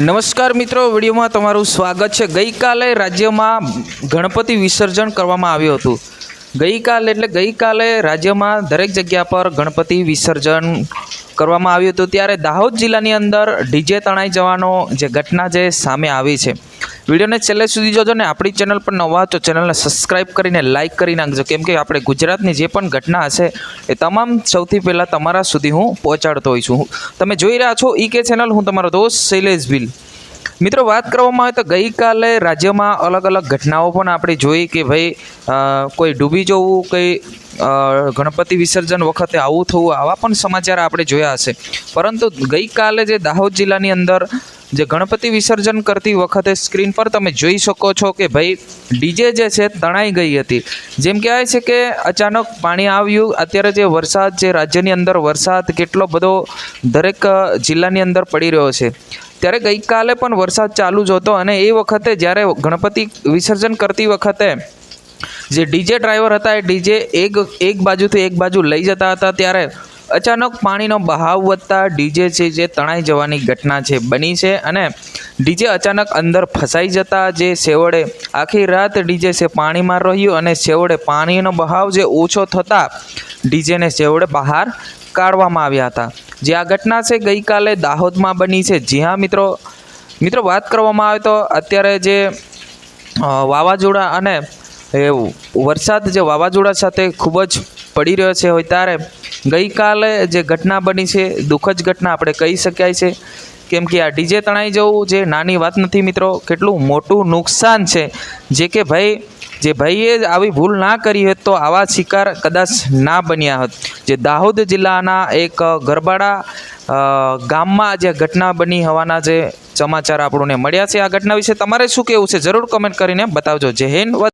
નમસ્કાર મિત્રો, વિડીયોમાં તમારું સ્વાગત છે. ગઈકાલે રાજ્યમાં ગણપતિ વિસર્જન કરવામાં આવ્યું હતું. ગઈકાલે એટલે ગઈકાલે રાજ્યમાં દરેક જગ્યા પર ગણપતિ વિસર્જન કરવામાં આવ્યું હતું. ત્યારે દાહોદ જિલ્લાની અંદર ડીજે તણાઈ જવાનો જે ઘટના જે સામે આવી છે. વિડીયોને છેલ્લે સુધી જોજો ને આપણી ચેનલ પર નવા તો ચેનલને સબસ્ક્રાઈબ કરીને લાઇક કરી નાખજો. કેમ કે આપણે ગુજરાતની જે પણ ઘટના હશે એ તમામ સૌથી પહેલાં તમારા સુધી હું પહોંચાડતો હોઈ છું તમે જોઈ રહ્યા છો ઈ કે ચેનલ હું તમારો દોસ્ત શૈલેષ ભીલ. મિત્રો, વાત કરવામાં આવે તો ગઈકાલે રાજ્યમાં અલગ અલગ ઘટનાઓ પણ આપણે જોઈ કે ભાઈ કોઈ ડૂબી જવું, કંઈ ગણપતિ વિસર્જન વખતે આવું થવું, આવા પણ સમાચાર આપણે જોયા હશે. પરંતુ ગઈકાલે જે દાહોદ જિલ્લાની અંદર જે ગણપતિ વિસર્જન કરતી વખતે સ્ક્રીન પર તમે જોઈ શકો છો કે ભાઈ ડીજે જે છે તણાઈ ગઈ હતી. જેમ કહેવાય છે કે અચાનક પાણી આવ્યું. અત્યારે જે વરસાદ જે રાજ્યની અંદર વરસાદ કેટલો બધો દરેક જિલ્લાની અંદર પડી રહ્યો છે. ત્યારે ગઈકાલે પણ વરસાદ ચાલુ જ હતો અને એ વખતે જ્યારે ગણપતિ વિસર્જન કરતી વખતે જે ડીજે ડ્રાઈવર હતા એ ડીજે એક એક બાજુથી એક બાજુ લઈ જતા હતા. ત્યારે અચાનક પાણીનો બહાવ વધતા ડીજે છે જે તણાઈ જવાની ઘટના છે, બની છે અને ડીજે અચાનક અંદર ફસાઈ જતા જે છેવડે આખી રાત ડીજે છે પાણીમાં રહ્યું અને છેવડે પાણીનો બહાવ જે ઓછો થતાં ડીજેને છેવડે બહાર કાઢવામાં આવ્યા હતા. જે આ ઘટના છે ગઈકાલે દાહોદમાં બની છે. જી હા, મિત્રો. મિત્રો, વાત કરવામાં આવે તો અત્યારે જે વાવાઝોડા અને એ વરસાદ જે વાવાઝોડા સાથે ખૂબ જ પડી રહ્યો છે હોય ત્યારે ગઈકાલે જે ઘટના બની છે, દુઃખદ ઘટના આપણે કહી શકાય છે. કેમ કે આ ડીજે તણાઈ જવું જે નાની વાત નથી મિત્રો, કેટલું મોટું નુકસાન છે. જે કે ભાઈ, જે ભાઈએ આવી ભૂલ ના કરી હોત તો આવા શિકાર કદાચ ના બન્યા હોત. જે દાહોદ જિલ્લાના એક ગરબાડા ગામમાં જે ઘટના બની હોવાના જે સમાચાર આપણને મળ્યા છે આ ઘટના વિશે તમારે શું કહેવું છે? જરૂર કમેન્ટ કરીને બતાવજો. જય હિન્દ